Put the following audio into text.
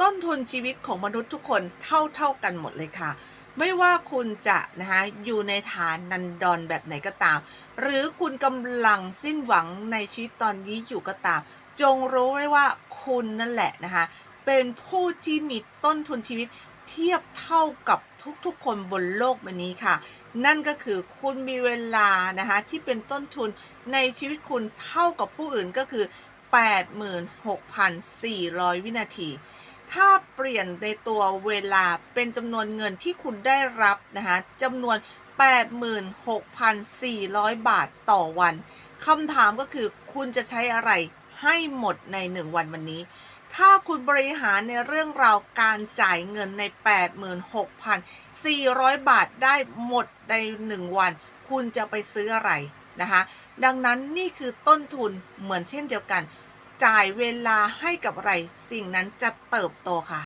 ต้นทุนชีวิตของมนุษย์ทุกคนเท่าเท่ากันหมดเลยค่ะ ไม่ว่าคุณจะนะคะอยู่ในฐานนันดอนแบบไหนก็ตาม หรือคุณกำลังสิ้นหวังในชีวิตตอนนี้อยู่ก็ตาม จงรู้ไว้ว่าคุณนั่นแหละนะคะเป็นผู้ที่มีต้นทุนชีวิตเทียบเท่ากับทุกๆ คนบนโลกใบนี้ค่ะ นั่นก็คือคุณมีเวลานะคะที่เป็นต้นทุนในชีวิตคุณเท่ากับผู้อื่นก็คือ 86,400 วินาที ถ้าเปลี่ยนในตัวเวลาเป็นจำนวนเงินที่คุณได้รับนะคะจำนวน 86,400 บาทต่อวันคำถามก็คือคุณจะใช้อะไรให้หมดใน 1 วันวันนี้ ถ้าคุณบริหารในเรื่องราวการจ่ายเงินใน 86,400 บาทได้หมดใน 1 วัน คุณจะไปซื้ออะไรนะคะ ดังนั้นนี่คือต้นทุนเหมือนเช่นเดียวกัน จ่ายเวลาให้กับอะไร สิ่งนั้นจะเติบโตค่ะ